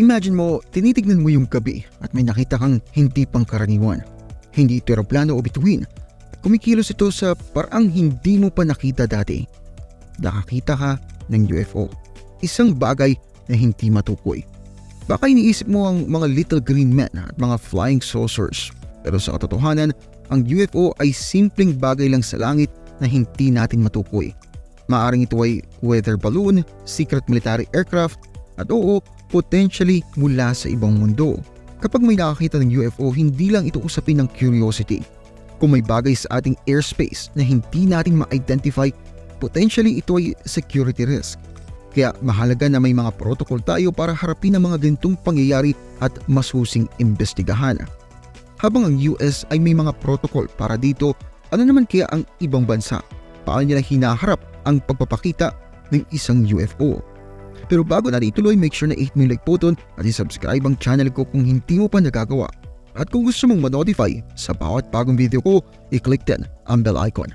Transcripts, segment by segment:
Imagine mo, tinitignan mo yung gabi at may nakita kang hindi pangkaraniwan. Hindi ito aeroplano o bituin. Kumikilos ito sa parang hindi mo pa nakita dati. Nakakita ka ng UFO. Isang bagay na hindi matukoy. Baka iniisip mo ang mga little green men at mga flying saucers. Pero sa katotohanan, ang UFO ay simpleng bagay lang sa langit na hindi natin matukoy. Maaring ito ay weather balloon, secret military aircraft, at oo, potentially mula sa ibang mundo. Kapag may nakakita ng UFO, hindi lang ito usapin ng curiosity. Kung may bagay sa ating airspace na hindi natin ma-identify, potentially ito ay security risk. Kaya mahalaga na may mga protocol tayo para harapin ang mga ganitong pangyayari at masusing imbestigahan. Habang ang US ay may mga protocol para dito, ano naman kaya ang ibang bansa? Paano nila hinaharap ang pagpapakita ng isang UFO? Pero bago natin ituloy, make sure na 8 mo like button at i-subscribe ang channel ko kung hindi mo pa nagagawa. At kung gusto mong ma-notify sa bawat bagong video ko, i-click din ang bell icon.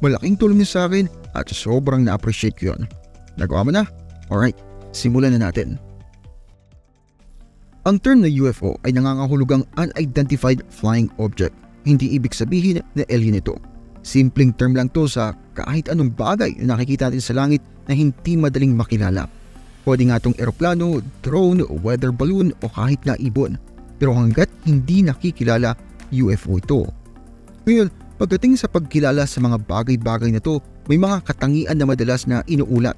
Malaking tulong niyo sa akin at sobrang na-appreciate ko yun. Nagawa mo na? Alright, simulan na natin. Ang term na UFO ay nangangahulugang Unidentified Flying Object. Hindi ibig sabihin na alien ito. Simpleng term lang to sa kahit anong bagay na nakikita natin sa langit na hindi madaling makilala. Pwede nga itong eroplano, drone, weather balloon o kahit na ibon. Pero hanggat hindi nakikilala, UFO ito. Ngayon, pagdating sa pagkilala sa mga bagay-bagay na to, may mga katangian na madalas na inuulat.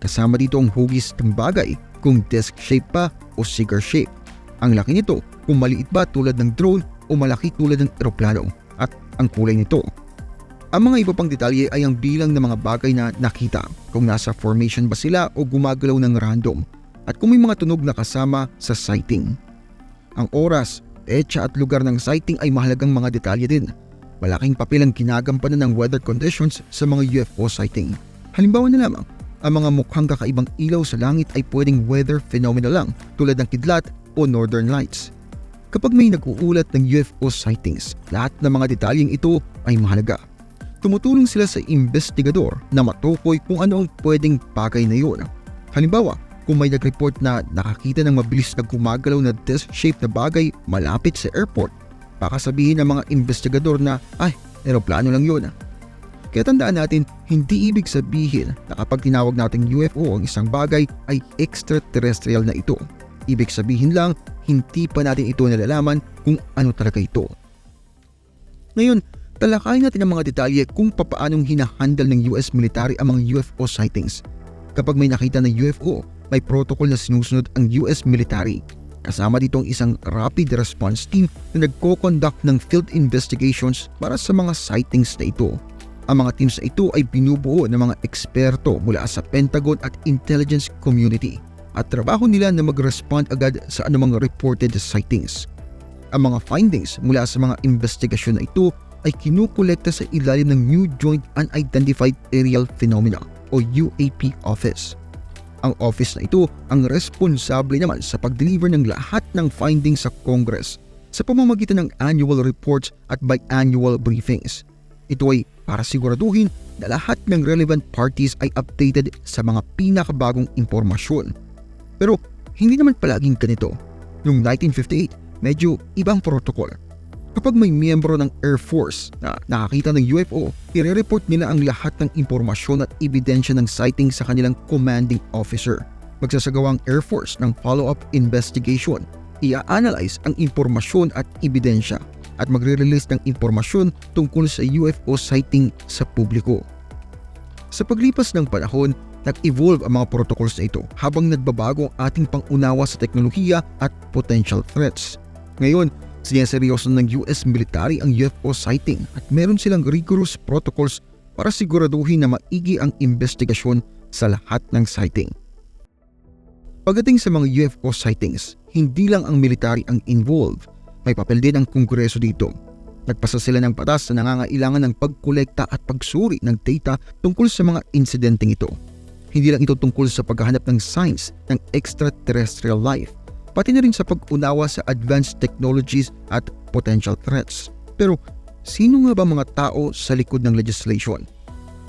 Kasama dito ang hugis ng bagay kung disc shape pa o cigar shape. Ang laki nito kung maliit ba tulad ng drone o malaki tulad ng eroplano at ang kulay nito. Ang mga iba pang detalye ay ang bilang ng mga bagay na nakita, kung nasa formation ba sila o gumagalaw ng random, at kung may mga tunog na kasama sa sighting. Ang oras, etsa at lugar ng sighting ay mahalagang mga detalye din. Malaking papel ang ginagampanan ng weather conditions sa mga UFO sighting. Halimbawa na lamang, ang mga mukhang kakaibang ilaw sa langit ay pwedeng weather phenomena lang tulad ng kidlat o northern lights. Kapag may nag-uulat ng UFO sightings, lahat ng mga detalyeng ito ay mahalaga tumutulong sila sa investigador na matukoy kung ano ang pwedeng bagay na yun. Halimbawa, kung may nag-report na nakakita ng mabilis na gumagalaw na disc-shaped na bagay malapit sa airport, baka sabihin ng mga investigador na, ay, aeroplano lang yun. Kaya tandaan natin, hindi ibig sabihin na kapag tinawag nating UFO ang isang bagay ay extraterrestrial na ito. Ibig sabihin lang, hindi pa natin ito nalalaman kung ano talaga ito. Ngayon, talakayin natin ang mga detalye kung papaanong hinahandle ng US military ang mga UFO sightings. Kapag may nakita ng UFO, may protocol na sinusunod ang US military. Kasama dito ang isang rapid response team na nagko-conduct ng field investigations para sa mga sightings na ito. Ang mga teams na ito ay binubuo ng mga eksperto mula sa Pentagon at intelligence community at trabaho nila na mag-respond agad sa anumang reported sightings. Ang mga findings mula sa mga investigasyon na ito ay kinukolekta sa ilalim ng New Joint Unidentified Aerial Phenomena o UAP Office. Ang office na ito ang responsable naman sa pag-deliver ng lahat ng findings sa Congress sa pamamagitan ng annual reports at biannual briefings. Ito ay para siguraduhin na lahat ng relevant parties ay updated sa mga pinakabagong impormasyon. Pero hindi naman palaging ganito. Noong 1958, medyo ibang protocol Kapag may miyembro ng Air Force na nakakita ng UFO, i-report nila ang lahat ng impormasyon at ebidensya ng sighting sa kanilang commanding officer. Magsasagawa ang Air Force ng follow-up investigation. Ia-analyze ang impormasyon at ebidensya at magre-release ng impormasyon tungkol sa UFO sighting sa publiko. Sa paglipas ng panahon, nag-evolve ang mga protocols na ito habang nagbabago ang ating pangunawa sa teknolohiya at potential threats. Ngayon, Sineseryoso ng US military ang UFO sighting at meron silang rigorous protocols para siguraduhin na maigi ang investigasyon sa lahat ng sighting. Pagdating sa mga UFO sightings, hindi lang ang military ang involved, may papel din ang kongreso dito. Nagpasa sila ng patas na nangangailangan ng pagkolekta at pagsuri ng data tungkol sa mga insidenteng ito. Hindi lang ito tungkol sa paghahanap ng signs ng extraterrestrial life, pati na rin sa pag-unawa sa advanced technologies at potential threats. Pero sino nga ba mga tao sa likod ng legislation?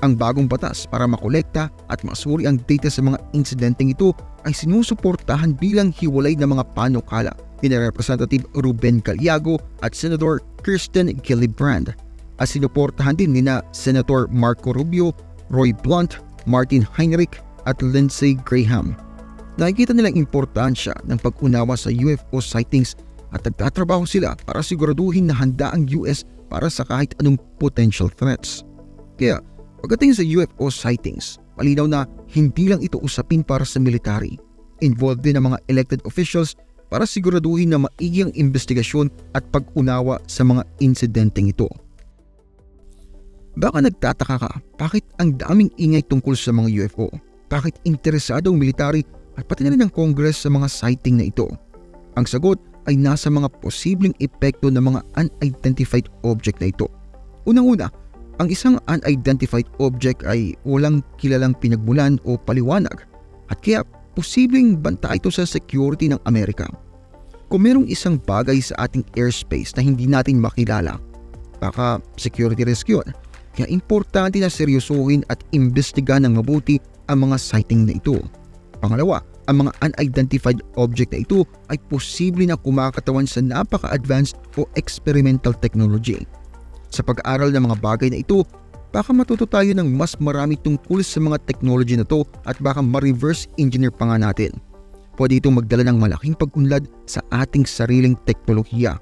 Ang bagong batas para makolekta at masuri ang data sa mga insidenteng ito ay sinusuportahan bilang hiwalay na mga panukala ni Representative Ruben Caliago at Senator Kirsten Gillibrand at sinuportahan din nina Senator Marco Rubio, Roy Blunt, Martin Heinrich at Lindsey Graham. Nakikita nilang importansya ng pag-unawa sa UFO sightings at nagtatrabaho sila para siguraduhin na handa ang US para sa kahit anong potential threats. Kaya pagdating sa UFO sightings, malinaw na hindi lang ito usapin para sa military. Involved din ang mga elected officials para siguraduhin na maigi ang investigasyon at pag-unawa sa mga insidenteng ito. Baka nagtataka ka, bakit ang daming ingay tungkol sa mga UFO? Bakit interesado ang military at pati na rin ang Congress sa mga sighting na ito? Ang sagot ay nasa mga posibleng epekto ng mga unidentified object na ito. Unang-una, ang isang unidentified object ay walang kilalang pinagmulan o paliwanag at kaya posibleng banta ito sa security ng Amerika. Kung merong isang bagay sa ating airspace na hindi natin makilala, baka security risk yun. Kaya importante na seryosohin at imbestigahan ng mabuti ang mga sighting na ito. Pangalawa, ang mga unidentified object na ito ay posible na kumakatawan sa napaka-advanced o experimental technology. Sa pag-aaral ng mga bagay na ito, baka matuto tayo ng mas marami tungkol sa mga technology na to at baka ma-reverse engineer pa nga natin. Pwede itong magdala ng malaking pag-unlad sa ating sariling teknolohiya.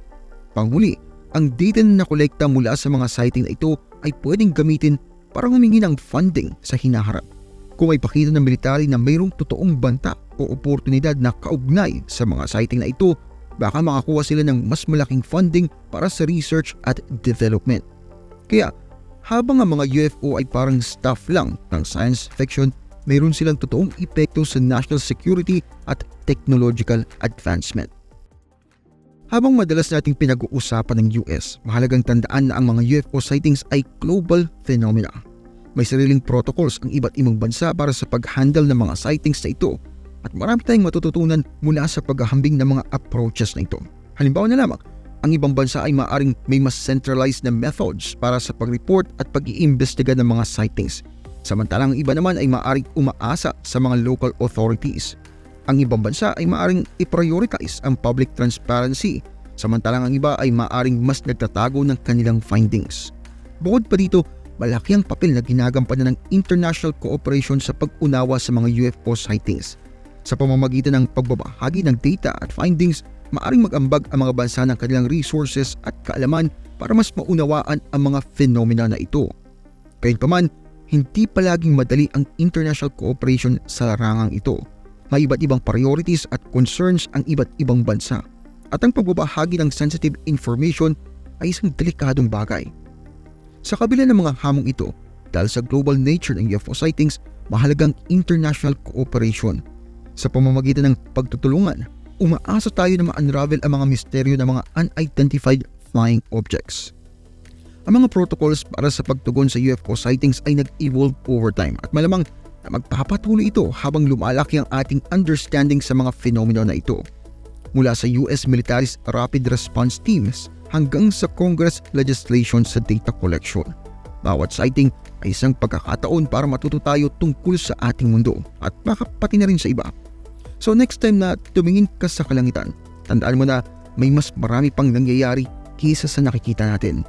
Panghuli, ang data na nakolekta mula sa mga sighting na ito ay pwedeng gamitin para humingi ng funding sa hinaharap. Kung may pakita ng military na mayroong totoong banta o oportunidad na kaugnay sa mga sighting na ito, baka makakuha sila ng mas malaking funding para sa research at development. Kaya habang ang mga UFO ay parang stuff lang ng science fiction, mayroon silang totoong epekto sa national security at technological advancement. Habang madalas nating pinag-uusapan ng US, mahalagang tandaan na ang mga UFO sightings ay global phenomena. May sariling protocols ang iba't ibang bansa para sa pag-handle ng mga sightings na ito at marami tayong matututunan mula sa paghahambing ng mga approaches na ito. Halimbawa na lamang, ang ibang bansa ay maaring may mas centralized na methods para sa pag-report at pag-iimbestiga ng mga sightings. Samantalang ang iba naman ay maaaring umaasa sa mga local authorities. Ang ibang bansa ay maaring i-prioritize ang public transparency, samantalang ang iba ay maaring mas nagtatago ng kanilang findings. Bukod pa dito, malaki ang papel na ginagampanan ng international cooperation sa pag-unawa sa mga UFO sightings. Sa pamamagitan ng pagbabahagi ng data at findings, maaring mag-ambag ang mga bansa ng kanilang resources at kaalaman para mas maunawaan ang mga phenomena na ito. Gayunpaman, hindi palaging madali ang international cooperation sa larangang ito. May iba't ibang priorities at concerns ang iba't ibang bansa. At ang pagbabahagi ng sensitive information ay isang delikadong bagay. Sa kabila ng mga hamong ito, dahil sa global nature ng UFO sightings, mahalagang international cooperation. Sa pamamagitan ng pagtutulungan, umaasa tayo na ma-unravel ang mga misteryo ng mga unidentified flying objects. Ang mga protocols para sa pagtugon sa UFO sightings ay nag-evolve over time at malamang na magpapatuloy ito habang lumalaki ang ating understanding sa mga fenomeno na ito. Mula sa US Military's Rapid Response Teams hanggang sa Congress legislation sa data collection. Bawat sighting ay isang pagkakataon para matuto tayo tungkol sa ating mundo at baka pati na rin sa iba. So next time na tumingin ka sa kalangitan, tandaan mo na may mas marami pang nangyayari kaysa sa nakikita natin.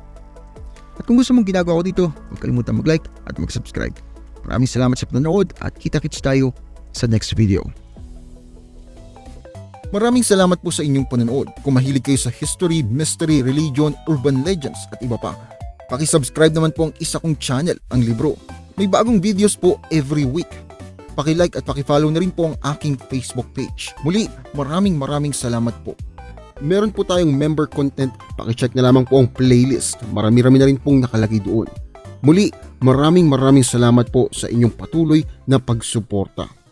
At kung gusto mong ginagawa ko dito, huwag kalimutan mag-like at mag-subscribe. Maraming salamat sa panonood at kita-kits tayo sa next video. Maraming salamat po sa inyong panonood. Kung mahilig kayo sa history, mystery, religion, urban legends at iba pa, pakisubscribe naman po ang isa kong channel, ang Libro. May bagong videos po every week. Pakilike at pakifollow na rin po ang aking Facebook page. Muli, maraming maraming salamat po. Meron po tayong member content, pakicheck na lamang po ang playlist. Marami-rami na rin pong nakalagay doon. Muli, maraming maraming salamat po sa inyong patuloy na pagsuporta.